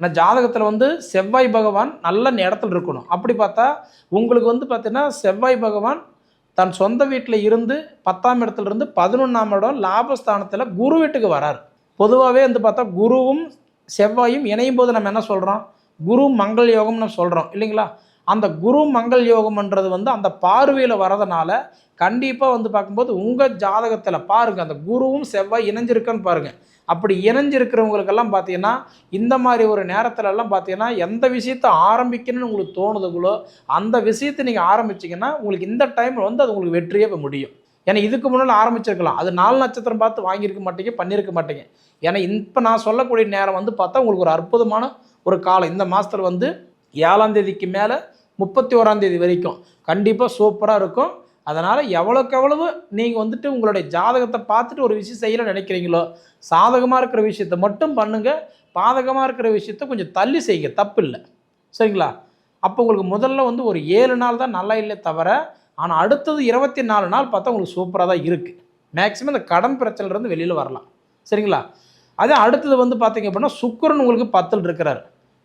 ஆனால் ஜாதகத்தில் வந்து செவ்வாய் பகவான் நல்ல இடத்துல இருக்கணும். அப்படி பார்த்தா உங்களுக்கு வந்து பார்த்தீங்கன்னா செவ்வாய் பகவான் தன் சொந்த வீட்டில் இருந்து பத்தாம் இடத்துல இருந்து பதினொன்றாம் இடம் லாபஸ்தானத்தில் குரு வீட்டுக்கு வரார். பொதுவாகவே வந்து பார்த்தா குருவும் செவ்வாயும் இணையும் போது நம்ம என்ன சொல்கிறோம் குரு மங்கள் யோகம்னு சொல்கிறோம் இல்லைங்களா? அந்த குரு மங்கள் யோகம்ன்றது வந்து அந்த பார்வையில் வரதுனால கண்டிப்பாக வந்து பார்க்கும்போது உங்கள் ஜாதகத்தில் பாருங்கள் அந்த குருவும் செவ்வாய் இணைஞ்சிருக்குன்னு பாருங்கள் அப்படி இணைஞ்சிருக்கிறவங்களுக்கெல்லாம் பார்த்தீங்கன்னா இந்த மாதிரி ஒரு நேரத்துலலாம் பார்த்தீங்கன்னா எந்த விஷயத்தை ஆரம்பிக்கணும்னு உங்களுக்கு தோணுதுங்களோ அந்த விஷயத்தை நீங்கள் ஆரம்பிச்சீங்கன்னா உங்களுக்கு இந்த டைமில் வந்து அது உங்களுக்கு வெற்றியே முடியும். ஏன்னா இதுக்கு முன்னால் ஆரம்பிச்சிருக்கலாம். அது நாலு நட்சத்திரம் பார்த்து வாங்கியிருக்க மாட்டேங்க பண்ணியிருக்க மாட்டேங்க. ஏன்னா இப்போ நான் சொல்லக்கூடிய நேரம் வந்து பார்த்தா உங்களுக்கு ஒரு அற்புதமான ஒரு காலம். இந்த மாதத்தில் வந்து ஏழாம் தேதிக்கு மேலே முப்பத்தி ஓராந்தேதி வரைக்கும். கண்டிப்பாக சூப்பராக இருக்கும். அதனால் எவ்வளோக்கு எவ்வளவு நீங்கள் வந்துட்டு உங்களுடைய ஜாதகத்தை பார்த்துட்டு ஒரு விஷயம் செய்யணும்னு நினைக்கிறீங்களோ சாதகமாக இருக்கிற விஷயத்த மட்டும் பண்ணுங்கள் பாதகமாக இருக்கிற விஷயத்த கொஞ்சம் தள்ளி செய்யுங்க தப்பு இல்லை. சரிங்களா? அப்போ உங்களுக்கு முதல்ல வந்து ஒரு ஏழு நாள் தான் நல்லா இல்லை தவிர ஆனால் அடுத்தது இருபத்தி நாலு நாள் பார்த்தா உங்களுக்கு சூப்பராக தான் இருக்குது மேக்ஸிமம் இந்த கடன் பிரச்சனைலேருந்து வெளியில் வரலாம். சரிங்களா? அதே அடுத்தது வந்து பார்த்தீங்க அப்படின்னா சுக்கிரன் உங்களுக்கு பத்தில் இருக்கிறார்.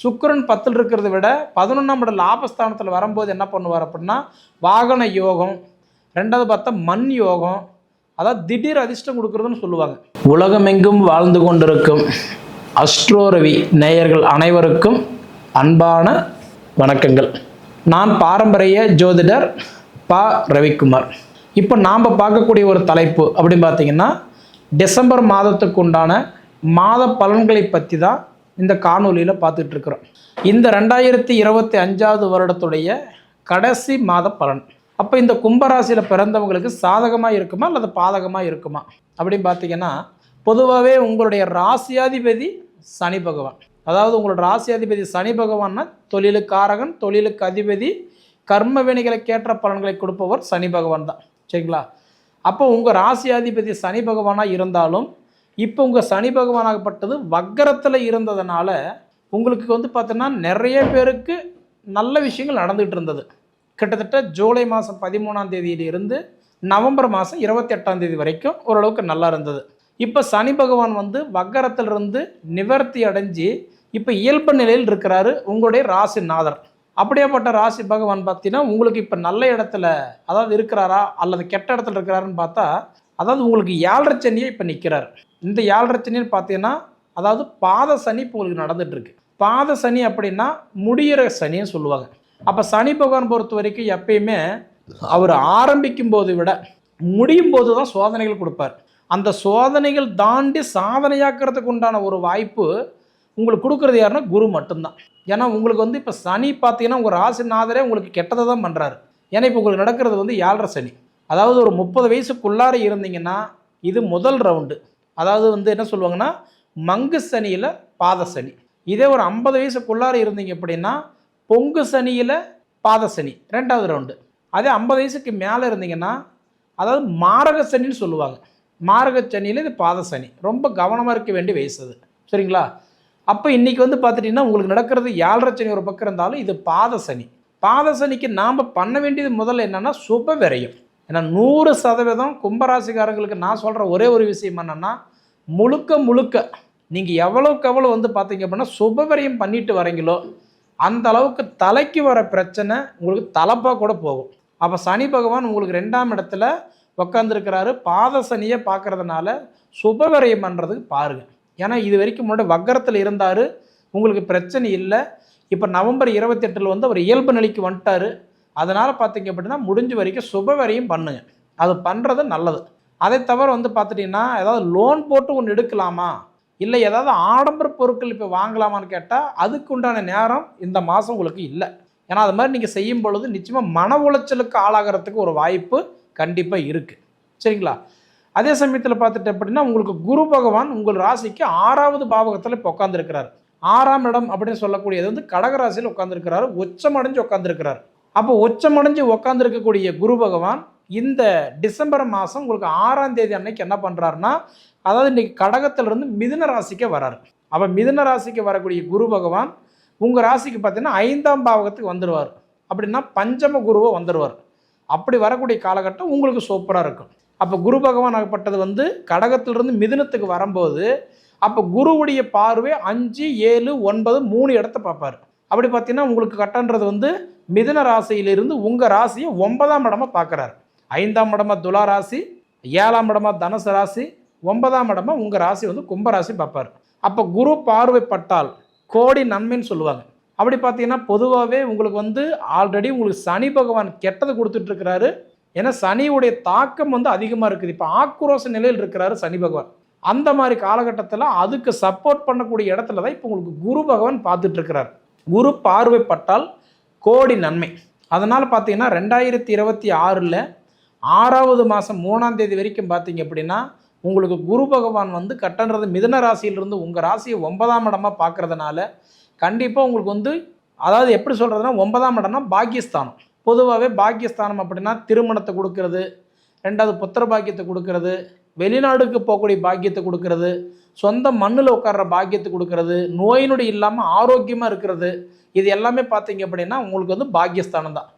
சுக்கரன் பத்தில் இருக்கிறத விட பதினொன்றாம் இடம் லாபஸ்தானத்தில் வரும்போது என்ன பண்ணுவார் அப்படின்னா வாகன யோகம் ரெண்டாவது பார்த்தா மண் யோகம். அதாவது திடீர் அதிர்ஷ்டம் கொடுக்குறதுன்னு சொல்லுவாங்க. உலகமெங்கும் வாழ்ந்து கொண்டிருக்கும் அஸ்ட்ரோரவி நேயர்கள் அனைவருக்கும் அன்பான வணக்கங்கள். நான் பாரம்பரிய ஜோதிடர் பா. ரவிக்குமார். இப்போ நாம் பார்க்கக்கூடிய ஒரு தலைப்பு அப்படின்னு பார்த்தீங்கன்னா டிசம்பர் மாதத்துக்கு உண்டான மாத பலன்களை பற்றி தான் இந்த காணொலியில் பார்த்துட்டு இருக்கிறோம். இந்த ரெண்டாயிரத்தி இருபத்தி அஞ்சாவது வருடத்துடைய கடைசி மாத பலன். அப்போ இந்த கும்பராசியில் பிறந்தவங்களுக்கு சாதகமாக இருக்குமா அல்லது பாதகமாக இருக்குமா? அப்படின்னு பார்த்தீங்கன்னா பொதுவாகவே உங்களுடைய ராசியாதிபதி சனி பகவான். அதாவது உங்களோட ராசியாதிபதி சனி பகவான்னா தொழிலுக்காரகன் தொழிலுக்கு அதிபதி கர்ம வினைகளுக்கேற்ற பலன்களை கொடுப்பவர் சனி பகவான் தான். சரிங்களா? அப்போ உங்கள் ராசியாதிபதி சனி பகவானாக இருந்தாலும் இப்போ உங்கள் சனி பகவானாகப்பட்டது வக்கரத்தில் இருந்ததுனால உங்களுக்கு வந்து பார்த்தோன்னா நிறைய பேருக்கு நல்ல விஷயங்கள் நடந்துகிட்டு இருந்தது. கிட்டத்தட்ட ஜூலை மாதம் பதிமூணாம் தேதியிலிருந்து நவம்பர் மாதம் இருபத்தி எட்டாம் தேதி வரைக்கும் ஓரளவுக்கு நல்லா இருந்தது. இப்போ சனி பகவான் வந்து வக்கரத்திலிருந்து நிவர்த்தி அடைஞ்சு இப்போ இயல்பு நிலையில் இருக்கிறாரு உங்களுடைய ராசி நாதர். அப்படியேப்பட்ட ராசி பகவான் பார்த்தீங்கன்னா உங்களுக்கு இப்போ நல்ல இடத்துல அதாவது இருக்கிறாரா அல்லது கெட்ட இடத்துல இருக்கிறாருன்னு பார்த்தா அதாவது உங்களுக்கு ஏழரை சனியே இப்போ நிற்கிறார். இந்த ஏழரை சனின்னு பார்த்தீங்கன்னா அதாவது பாத சனி இப்போ உங்களுக்கு நடந்துட்டு இருக்கு பாத சனி அப்படின்னா முடியிற சனின்னு சொல்லுவாங்க. அப்போ சனி பகவான் பொறுத்த வரைக்கும் எப்பயுமே அவர் ஆரம்பிக்கும் போது விட முடியும் போது தான் சோதனைகள் கொடுப்பார். அந்த சோதனைகள் தாண்டி சாதனையாக்கிறதுக்கு உண்டான ஒரு வாய்ப்பு உங்களுக்கு கொடுக்குறது யாருன்னா குரு மட்டும்தான். ஏன்னா உங்களுக்கு வந்து இப்போ சனி பார்த்தீங்கன்னா உங்கள் ராசிநாதரே உங்களுக்கு கெட்டதை தான் பண்ணுறாரு ஏன்னா இப்போ உங்களுக்கு நடக்கிறது வந்து ஏழரை சனி. அதாவது ஒரு முப்பது வயசுக்குள்ளார இருந்தீங்கன்னா இது முதல் ரவுண்டு அதாவது வந்து என்ன சொல்லுவாங்கன்னா மங்கு சனியில் பாத சனி. இதே ஒரு ஐம்பது வயசுக்குள்ளார இருந்தீங்க அப்படின்னா பொங்கு சனியில் பாத சனி ரெண்டாவது ரவுண்டு அதே ஐம்பது வயசுக்கு மேலே இருந்தீங்கன்னா அதாவது மாரக சனின்னு சொல்லுவாங்க. மாரக சனியில் இது பாத சனி. ரொம்ப கவனமாக இருக்க வேண்டிய வயசு அது. சரிங்களா? அப்போ இன்றைக்கி வந்து பார்த்துட்டிங்கன்னா உங்களுக்கு நடக்கிறது ஏழரை சனி ஒரு பக்கம் இருந்தாலும் இது பாத சனி. பாத சனிக்கு நாம் பண்ண வேண்டியது முதல்ல என்னென்னா சுப விரையும். ஏன்னா நூறு சதவீதம் கும்பராசிக்காரங்களுக்கு நான் சொல்கிற ஒரே ஒரு விஷயம் என்னென்னா முழுக்க முழுக்க நீங்கள் எவ்வளோக்கு எவ்வளோ வந்து பார்த்தீங்க அப்படின்னா சுப விரயம் பண்ணிட்டு வரீங்களோ அந்த அளவுக்கு தலைக்கு வர பிரச்சனை உங்களுக்கு தலைப்பாக கூட போகும். அப்போ சனி பகவான் உங்களுக்கு ரெண்டாம் இடத்துல உக்காந்துருக்கிறாரு. பாத சனியை பார்க்கறதுனால சுபவரையும் பண்ணுறதுக்கு பாருங்கள் ஏன்னா இது வரைக்கும் முன்னாடி வக்கரத்தில் இருந்தார். உங்களுக்கு பிரச்சனை இல்லை. இப்போ நவம்பர் இருபத்தெட்டில் வந்து அவர் இயல்பு நிலைக்கு வந்துட்டார். அதனால் பார்த்தீங்க அப்படின்னா முடிஞ்ச வரைக்கும் சுபவரையும் பண்ணுங்கள் அது பண்ணுறது நல்லது. அதை தவிர வந்து பார்த்துட்டிங்கன்னா ஏதாவது லோன் போட்டு ஒன்று எடுக்கலாமா? இல்லை ஏதாவது ஆடம்பர பொருட்கள் இப்போ வாங்கலாமான்னு கேட்டால் அதுக்கு உண்டான நேரம் இந்த மாதம் உங்களுக்கு இல்லை. ஏன்னா அது மாதிரி நீங்கள் செய்யும் பொழுது நிச்சயமாக மன உளைச்சலுக்கு ஆளாகிறதுக்கு ஒரு வாய்ப்பு கண்டிப்பாக இருக்குது சரிங்களா? அதே சமயத்தில் பார்த்துட்டு அப்படின்னா உங்களுக்கு குரு பகவான் உங்கள் ராசிக்கு ஆறாவது பாவகத்தில் இப்போ உட்காந்துருக்கிறார் ஆறாம் இடம் அப்படின்னு சொல்லக்கூடியது வந்து கடகராசியில் உட்காந்துருக்கிறாரு உச்சமடைஞ்சு உட்காந்துருக்கிறார் அப்போ உச்சமடைஞ்சு உட்காந்துருக்கக்கூடிய குரு பகவான் இந்த டிசம்பர் மாதம் உங்களுக்கு ஆறாம் தேதி அன்னைக்கு என்ன பண்ணுறாருன்னா அதாவது இன்றைக்கி கடகத்திலிருந்து மிதுன ராசிக்கு வராரு. அப்போ மிதுன ராசிக்கு வரக்கூடிய குரு பகவான் உங்கள் ராசிக்கு பார்த்தீங்கன்னா ஐந்தாம் பாவகத்துக்கு வந்துடுவார் அப்படின்னா பஞ்சம குருவை வந்துடுவார் அப்படி வரக்கூடிய காலகட்டம் உங்களுக்கு சூப்பராக இருக்கும். அப்போ குரு பகவான் ஆகப்பட்டது வந்து கடகத்திலிருந்து மிதுனத்துக்கு வரும்போது அப்போ குருவுடைய பார்வை அஞ்சு ஏழு ஒன்பது மூணு இடத்த பார்ப்பாரு. அப்படி பார்த்தீங்கன்னா உங்களுக்கு கட்டன்றது வந்து மிதுன ராசியிலிருந்து உங்கள் ராசியை ஒன்பதாம் இடமா பார்க்குறாரு. ஐந்தாம் இடமா துலா ராசி ஏழாம் இடமா தனுசு ராசி ஒன்பதாம் இடமா உங்கள் ராசி வந்து கும்பராசி பார்ப்பார். அப்போ குரு பார்வைப்பட்டால் கோடி நன்மைன்னு சொல்லுவாங்க. அப்படி பார்த்தீங்கன்னா பொதுவாகவே உங்களுக்கு வந்து ஆல்ரெடி உங்களுக்கு சனி பகவான் கெட்டது கொடுத்துட்ருக்கிறாரு ஏன்னா சனியுடைய தாக்கம் வந்து அதிகமாக இருக்குது. இப்போ ஆக்ரோஷ நிலையில் இருக்கிறாரு சனி பகவான். அந்த மாதிரி காலகட்டத்தில் அதுக்கு சப்போர்ட் பண்ணக்கூடிய இடத்துல தான் இப்போ உங்களுக்கு குரு பகவான் பார்த்துட்ருக்கிறார் குரு பார்வைப்பட்டால் கோடி நன்மை. அதனால் பார்த்தீங்கன்னா ரெண்டாயிரத்தி இருபத்தி ஆறில் ஆறாவது மாதம் மூணாம் தேதி வரைக்கும் பார்த்தீங்க அப்படின்னா உங்களுக்கு குரு பகவான் வந்து கட்டன்றது மிதுன ராசியிலிருந்து உங்கள் ராசியை ஒன்பதாம் இடமாக பார்க்கறதுனால கண்டிப்பாக உங்களுக்கு வந்து அதாவது எப்படி சொல்கிறதுனா ஒன்பதாம் இடம்னா பாக்கியஸ்தானம். பொதுவாகவே பாக்கியஸ்தானம் அப்படின்னா திருமணத்தை கொடுக்கறது ரெண்டாவது புத்திர பாக்கியத்தை கொடுக்கறது வெளிநாடுக்கு போகக்கூடிய பாக்கியத்தை கொடுக்கறது சொந்த மண்ணில் உட்கார்ற பாக்கியத்தை கொடுக்கறது நோய் நொடி இல்லாமல் ஆரோக்கியமாக இருக்கிறது இது எல்லாமே பார்த்தீங்க அப்படின்னா உங்களுக்கு வந்து பாக்கியஸ்தானம் தான்.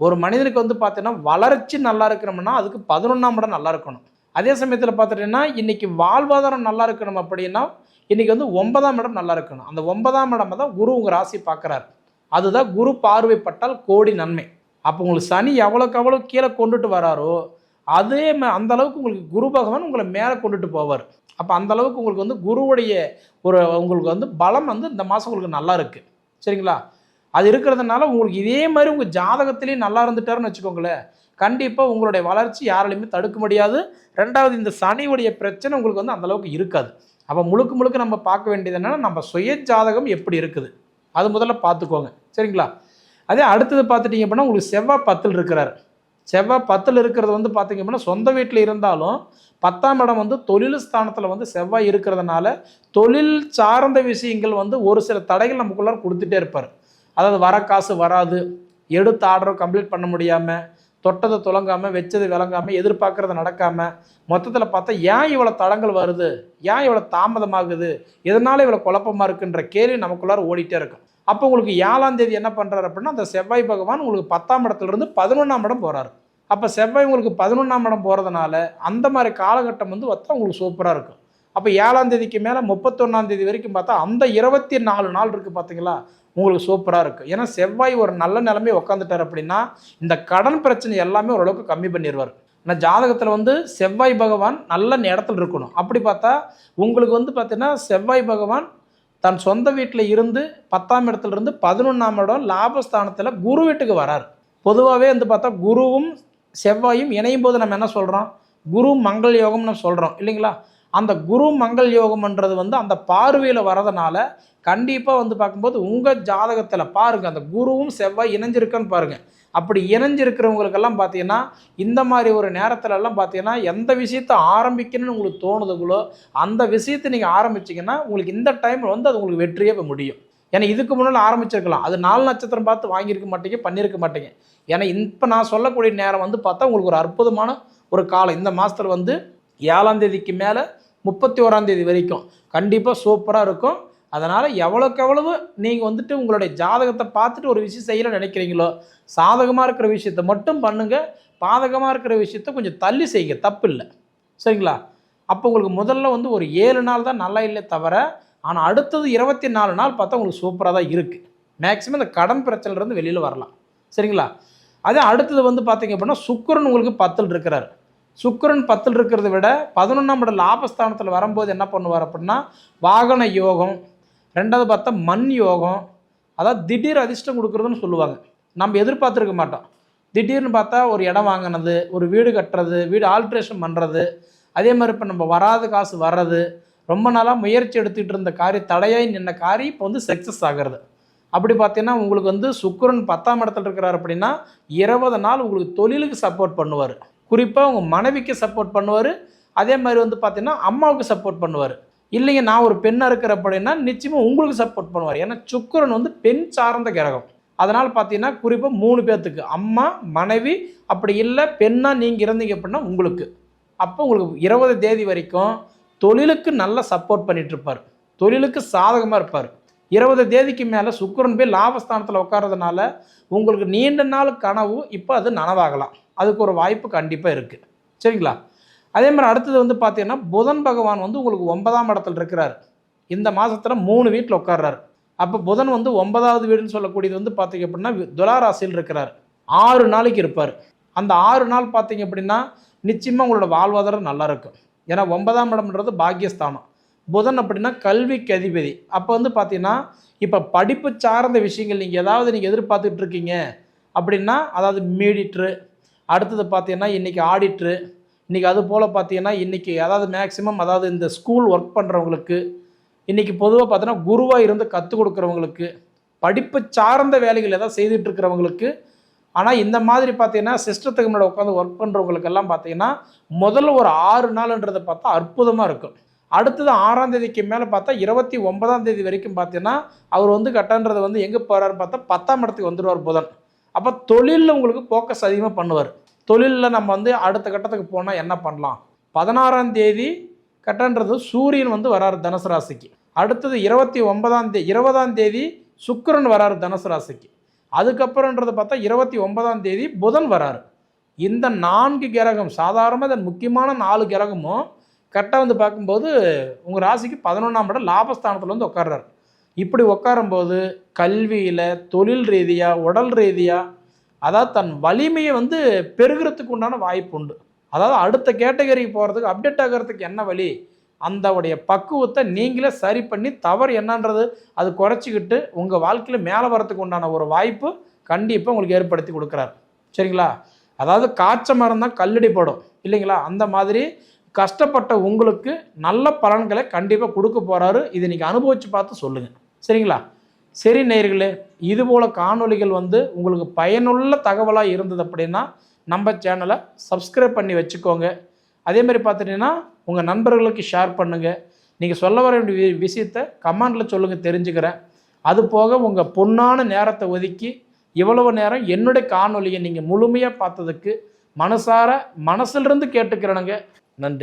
ஒரு மனிதனுக்கு வந்து பார்த்தீங்கன்னா வளர்ச்சி நல்லா இருக்கணும்னா அதுக்கு பதினொன்றாம் இடம் நல்லா இருக்கணும். அதே சமயத்தில் பார்த்துட்டீங்கன்னா இன்றைக்கி வாழ்வாதாரம் நல்லா இருக்கணும் அப்படின்னா இன்றைக்கி வந்து ஒன்பதாம் இடம் நல்லா இருக்கணும். அந்த ஒன்பதாம் இடம் தான் குரு உங்கள் ராசி பார்க்குறாரு. அதுதான் குரு பார்வைப்பட்டால் கோடி நன்மை. அப்போ உங்களுக்கு சனி எவ்வளோக்கு எவ்வளோ கீழே கொண்டுட்டு வராரோ அதே ம- அந்த அளவுக்கு உங்களுக்கு குரு பகவான் உங்களை மேலே கொண்டுட்டு போவார். அப்போ அந்த அளவுக்கு உங்களுக்கு வந்து குருவுடைய ஒரு உங்களுக்கு வந்து பலம் வந்து இந்த மாதம் உங்களுக்கு நல்லா இருக்குது சரிங்களா? அது இருக்கிறதுனால உங்களுக்கு இதே மாதிரி உங்கள் ஜாதகத்திலேயே நல்லா இருந்துட்டாருன்னு வச்சுக்கோங்களேன். கண்டிப்பாக உங்களுடைய வளர்ச்சி யாராலையுமே தடுக்க முடியாது. ரெண்டாவது இந்த சனியுடைய பிரச்சனை உங்களுக்கு வந்து அந்தளவுக்கு இருக்காது. அப்போ முழுக்க முழுக்க நம்ம பார்க்க வேண்டியது என்னென்னா நம்ம சுய ஜாதகம் எப்படி இருக்குது? அது முதல்ல பார்த்துக்கோங்க. சரிங்களா? அதே அடுத்தது பார்த்துட்டீங்க அப்படின்னா உங்களுக்கு செவ்வாய் பத்தில் இருக்கிறார். செவ்வாய் பத்தில் இருக்கிறது வந்து பார்த்தீங்க அப்படின்னா சொந்த வீட்டில் இருந்தாலும் பத்தாம் இடம் வந்து தொழில் ஸ்தானத்தில் வந்து செவ்வாய் இருக்கிறதுனால தொழில் சார்ந்த விஷயங்கள் வந்து ஒரு சில தடைகள் நமக்குள்ளார கொடுத்துட்டே இருப்பார். அதாவது வர காசு வராது. எடுத்த ஆர்டர் கம்ப்ளீட் பண்ண முடியாமல் தொட்டதை துலங்காமல் வச்சது விளங்காமல் எதிர்பார்க்கறது நடக்காமல் மொத்தத்தில் பார்த்தா ஏன் இவ்வளோ தடங்கள் வருது? ஏன் இவ்வளோ தாமதமாகுது? எதனால இவ்வளோ குழப்பமாக இருக்குன்ற கேள்வி நமக்குள்ளார ஓடிட்டே இருக்கும். அப்போ உங்களுக்கு ஏழாம் தேதி என்ன பண்ணுறாரு அப்படின்னா அந்த செவ்வாய் பகவான் உங்களுக்கு பத்தாம் இடத்துல இருந்து பதினொன்றாம் இடம் போகிறாரு அப்போ செவ்வாய் உங்களுக்கு பதினொன்றாம் இடம் போகிறதுனால அந்த மாதிரி காலகட்டம் வந்து பார்த்தா உங்களுக்கு சூப்பராக இருக்கும். அப்போ ஏழாம் தேதிக்கு மேலே முப்பத்தொன்னாம் தேதி வரைக்கும் பார்த்தா அந்த இருபத்தி நாலு நாள் இருக்குது பார்த்தீங்களா? உங்களுக்கு சூப்பராக இருக்குது ஏன்னா செவ்வாய் ஒரு நல்ல நிலைமை உட்காந்துட்டார் அப்படின்னா இந்த கடன் பிரச்சனை எல்லாமே ஓரளவுக்கு கம்மி பண்ணிடுவார் ஆனால் ஜாதகத்தில் வந்து செவ்வாய் பகவான் நல்ல இடத்துல இருக்கணும். அப்படி பார்த்தா உங்களுக்கு வந்து பார்த்தீங்கன்னா செவ்வாய் பகவான் தன் சொந்த வீட்டில் இருந்து பத்தாம் இடத்துல இருந்து பதினொன்றாம் இடம் லாபஸ்தானத்தில் குரு வீட்டுக்கு வரார். பொதுவாகவே வந்து பார்த்தா குருவும் செவ்வாயும் இணையும் போது நம்ம என்ன சொல்கிறோம் குரு மங்கள் யோகம்னு சொல்கிறோம் இல்லைங்களா? அந்த குரு மங்கள் யோகம்ன்றது வந்து அந்த பார்வையில் வரதுனால கண்டிப்பாக வந்து பார்க்கும்போது உங்கள் ஜாதகத்தில் பாருங்கள் அந்த குருவும் செவ்வாய் இணைஞ்சிருக்கான்னு பாருங்கள் அப்படி இணைஞ்சிருக்கிறவங்களுக்கெல்லாம் பார்த்தீங்கன்னா இந்த மாதிரி ஒரு நேரத்துலலாம் பார்த்தீங்கன்னா எந்த விஷயத்தை ஆரம்பிக்கணும்னு உங்களுக்கு தோணுதுங்களோ அந்த விஷயத்தை நீங்கள் ஆரம்பிச்சீங்கன்னா உங்களுக்கு இந்த டைமில் வந்து அது உங்களுக்கு வெற்றியே முடியும். ஏன்னா இதுக்கு முன்னால் ஆரம்பிச்சிருக்கலாம். அது நாலு நட்சத்திரம் பார்த்து வாங்கியிருக்க மாட்டீங்க பண்ணியிருக்க மாட்டீங்க. ஏன்னா இப்போ நான் சொல்லக்கூடிய நேரம் வந்து பார்த்தா உங்களுக்கு ஒரு அற்புதமான ஒரு காலம். இந்த மாதத்தில் வந்து ஏழாம் தேதிக்கு மேலே முப்பத்தி ஓராந்தேதி வரைக்கும். கண்டிப்பாக சூப்பராக இருக்கும். அதனால் எவ்வளோக்கு எவ்வளவு நீங்கள் வந்துட்டு உங்களுடைய ஜாதகத்தை பார்த்துட்டு ஒரு விஷயம் செய்யணும்னு நினைக்கிறீங்களோ சாதகமாக இருக்கிற விஷயத்த மட்டும் பண்ணுங்கள் பாதகமாக இருக்கிற விஷயத்த கொஞ்சம் தள்ளி செய்யுங்க தப்பு இல்லை. சரிங்களா? அப்போ உங்களுக்கு முதல்ல வந்து ஒரு ஏழு நாள் தான் நல்லா இல்லை தவிர ஆனால் அடுத்தது இருபத்தி நாலு நாள் பார்த்தா உங்களுக்கு சூப்பராக தான் இருக்குது மேக்ஸிமம் இந்த கடன் பிரச்சனைலேருந்து வெளியில் வரலாம். சரிங்களா? அதே அடுத்தது வந்து பார்த்தீங்க அப்படின்னா சுக்கிரன் உங்களுக்கு பத்தில் இருக்கிறார். சுக்கிரன் பத்தில் இருக்கிறத விட பதினொன்றாம் இடம் லாபஸ்தானத்தில் வரும்போது என்ன பண்ணுவார் அப்படின்னா வாகன யோகம் ரெண்டாவது பார்த்தா மண் யோகம். அதாவது திடீர் அதிர்ஷ்டம் கொடுக்குறதுன்னு சொல்லுவாங்க. நம்ம எதிர்பார்த்துருக்க மாட்டோம். திடீர்னு பார்த்தா ஒரு இடம் வாங்கினது ஒரு வீடு கட்டுறது வீடு ஆல்ட்ரேஷன் பண்ணுறது அதே மாதிரி இப்போ நம்ம வராத காசு வர்றது. ரொம்ப நாளாக முயற்சி எடுத்துகிட்டு இருந்த காரியம் தடையாய் நின்ன காரியம் இப்போ வந்து சக்ஸஸ் ஆகிறது. அப்படி பார்த்தீங்கன்னா உங்களுக்கு வந்து சுக்கரன் பத்தாம் இடத்துல இருக்கிறார் அப்படின்னா இருபது நாள் உங்களுக்கு தொழிலுக்கு சப்போர்ட் பண்ணுவார். குறிப்பாக உங்கள் மனைவிக்கு சப்போர்ட் பண்ணுவார். அதே மாதிரி வந்து பார்த்தீங்கன்னா அம்மாவுக்கு சப்போர்ட் பண்ணுவார். இல்லைங்க நான் ஒரு பெண்ணாக இருக்கிற அப்படின்னா நிச்சயமாக உங்களுக்கு சப்போர்ட் பண்ணுவார். ஏன்னா சுக்கிரன் வந்து பெண் சார்ந்த கிரகம். அதனால் பார்த்தீங்கன்னா குறிப்பாக மூணு பேர்த்துக்கு அம்மா மனைவி அப்படி இல்லை பெண்ணாக நீங்கள் இருந்தீங்க அப்படின்னா உங்களுக்கு. அப்போ உங்களுக்கு இருபது தேதி வரைக்கும் தொழிலுக்கு நல்லா சப்போர்ட் பண்ணிகிட்ருப்பார் தொழிலுக்கு சாதகமாக இருப்பார். இருபது தேதிக்கு மேலே சுக்கரன் போய் லாபஸ்தானத்தில் உட்கார்றதுனால உங்களுக்கு நீண்ட நாள் கனவு இப்போ அது நனவாகலாம். அதுக்கு ஒரு வாய்ப்பு கண்டிப்பாக இருக்குது சரிங்களா? அதே மாதிரி அடுத்தது வந்து பார்த்தீங்கன்னா புதன் பகவான் வந்து உங்களுக்கு ஒன்பதாம் இடத்துல இருக்கிறார். இந்த மாதத்தில் மூணு வீட்டில் உட்கார்றாரு. அப்போ புதன் வந்து ஒன்பதாவது வீடுன்னு சொல்லக்கூடியது வந்து பார்த்தீங்க அப்படின்னா வி- துலாராசியில் இருக்கிறார். ஆறு நாளைக்கு இருப்பார். அந்த ஆறு நாள் பார்த்தீங்க அப்படின்னா நிச்சயமாக உங்களோட வாழ்வாதாரம் நல்லா இருக்கும். ஏன்னா ஒன்பதாம் இடம்ன்றது பாக்கியஸ்தானம். புதன் அப்படின்னா கல்விக்கு அதிபதி. அப்போ வந்து பார்த்தீங்கன்னா இப்போ படிப்பு சார்ந்த விஷயங்கள் நீங்கள் ஏதாவது நீங்கள் எதிர்பார்த்துட்டு இருக்கீங்க அப்படின்னா அதாவது மீடிட்ரு அடுத்தது பார்த்தீங்கன்னா இன்றைக்கி ஆடிட்ரு இன்றைக்கி அது போல் பார்த்தீங்கன்னா இன்றைக்கி அதாவது மேக்ஸிமம் அதாவது இந்த ஸ்கூல் ஒர்க் பண்ணுறவங்களுக்கு இன்றைக்கி பொதுவாக பார்த்தீங்கன்னா குருவாக இருந்து கற்றுக் கொடுக்குறவங்களுக்கு படிப்பு சார்ந்த வேலைகள் ஏதாவது செய்துட்டு இருக்கிறவங்களுக்கு ஆனால் இந்த மாதிரி பார்த்தீங்கன்னா சிஸ்டத்துக்கு முன்னாடி உட்காந்து ஒர்க் பண்ணுறவங்களுக்கெல்லாம் பார்த்தீங்கன்னா முதல்ல ஒரு ஆறு நாள்ன்றதை பார்த்தா அற்புதமாக இருக்கும். அடுத்தது ஆறாம் தேதிக்கு மேலே பார்த்தா இருபத்தி ஒன்பதாம் தேதி வரைக்கும் பார்த்தீங்கன்னா அவர் வந்து கட்டன்றது வந்து எங்கே போகிறாருன்னு பார்த்தா பத்தாம் இடத்துக்கு வந்துடுவார் புதன். அப்போ தொழிலில் உங்களுக்கு ஃபோக்கஸ் அதிகமாக பண்ணுவார். தொழிலில் நம்ம வந்து அடுத்த கட்டத்துக்கு போனால் என்ன பண்ணலாம்? பதினாறாம் தேதி கட்டன்றது சூரியன் வந்து வராரு தனுசு ராசிக்கு. அடுத்தது இருபத்தி ஒன்பதாம் தேதி இருபதாம் தேதி சுக்கிரன் வராரு தனுசு ராசிக்கு. அதுக்கப்புறன்றது பார்த்தா இருபத்தி ஒன்பதாம் தேதி புதன் வராரு. இந்த நான்கு கிரகம் சாதாரணமாக இதன் முக்கியமான நாலு கிரகமும் கரெக்டாக வந்து பார்க்கும்போது உங்கள் ராசிக்கு பதினொன்றாம் இடம் லாபஸ்தானத்தில் வந்து உட்கார்றாரு. இப்படி உட்காரும்போது கல்வியில் தொழில் ரீதியாக உடல் ரீதியாக அதாவது தன் வலிமையை வந்து பெருகிறதுக்கு உண்டான வாய்ப்பு உண்டு. அதாவது அடுத்த கேட்டகரிக்கு போகிறதுக்கு அப்டேட் ஆகிறதுக்கு என்ன வழி? அந்தவுடைய பக்குவத்தை நீங்களே சரி பண்ணி தவறு என்னன்றது அது குறைச்சிக்கிட்டு உங்கள் வாழ்க்கையில் மேலே வரத்துக்கு உண்டான ஒரு வாய்ப்பு கண்டிப்பாக உங்களுக்கு ஏற்படுத்தி கொடுக்குறாரு. சரிங்களா? அதாவது காய்ச்ச மரம் தான் கல்லடி படும். இல்லைங்களா? அந்த மாதிரி கஷ்டப்பட்ட உங்களுக்கு நல்ல பலன்களை கண்டிப்பாக கொடுக்க போகிறாரு இதை நீங்கள் அனுபவித்து பார்த்து சொல்லுங்கள் சரிங்களா? சரி நேயர்களே இது காணொலிகள் காணொளிகள் வந்து உங்களுக்கு பயனுள்ள தகவலாக இருந்தது அப்படின்னா நம்ம சேனலை சப்ஸ்கிரைப் பண்ணி வச்சுக்கோங்க. அதே மாதிரி பார்த்துட்டிங்கன்னா உங்கள் நண்பர்களுக்கு ஷேர் பண்ணுங்கள் நீங்கள் சொல்ல வர வேண்டிய வி- விஷயத்தை கமெண்டில் சொல்லுங்கள் தெரிஞ்சுக்கிறேன். அது போக உங்கள் பொன்னான நேரத்தை ஒதுக்கி இவ்வளவு நேரம் என்னுடைய காணொலியை நீங்கள் முழுமையாக பார்த்ததுக்கு மனசார மனசிலிருந்து கேட்டுக்கிறேனுங்க. நன்றி.